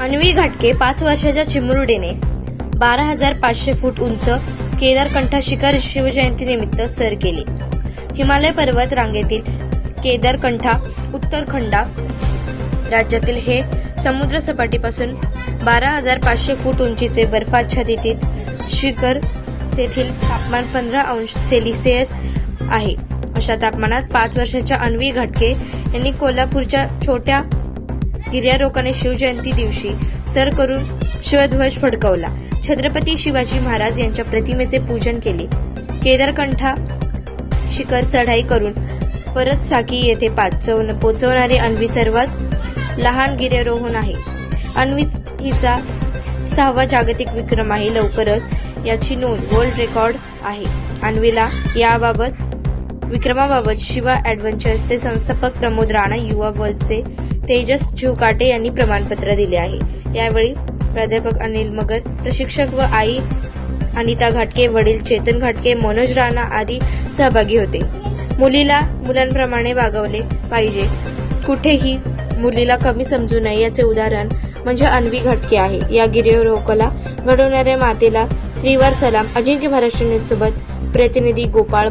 अन्वी घाटके पाच वर्षाच्या चिमुरडीने बारा हजार पाचशे फूट उंच केदारकंठा शिखर शिवजयंतीनिमित्त सर केले. हिमालय पर्वत रांगेतील केदारकंठा उत्तरखंडा राज्यातील हे समुद्र सपाटीपासून बारा हजार पाचशे फूट उंचीचे बर्फाच्छादित शिखर तेथील तापमान पंधरा अंश सेल्सिअस आहे. अशा तापमानात पाच वर्षाच्या अन्वी घाटके यांनी कोल्हापूरच्या छोट्या गिर्यारोकाने शिवजयंती दिवशी सर करून शिवध्वज फडकवला. छत्रपती शिवाजी महाराज यांच्या प्रतिमेचे पूजन केले. केदारकंठा शिखर चढाई करून परत साकी येथे पाचवण पोचवणारी अन्वी सर्वात लहान गिर्यारोहण आहे. अन्वी हिचा सहावा जागतिक विक्रम आहे लवकरच याची नोंद वर्ल्ड रेकॉर्ड आहे. अन्वीला याबाबत विक्रमाबाबत शिवा ॲडव्हेंचर्सचे संस्थापक प्रमोद राणा युवा वर्ल्डचे तेजस झुकाटे यांनी प्रमाणपत्र दिले आहे. यावेळी प्राध्यापक अनिल मगर प्रशिक्षक व आई अनिता घाटके वडील चेतन घाटके मनोज राणा आदी सहभागी होते. मुलीला मुलांप्रमाणे वागवले पाहिजे. कुठेही मुलीला कमी समजू नये याचे उदाहरण म्हणजे अन्वी घाटके आहे. या गिर्यरोहकाला घडवणाऱ्या मातेला त्रिवार सलाम अजिंक्य महाराष्ट्र न्यूज सोबत प्रतिनिधी गोपाळ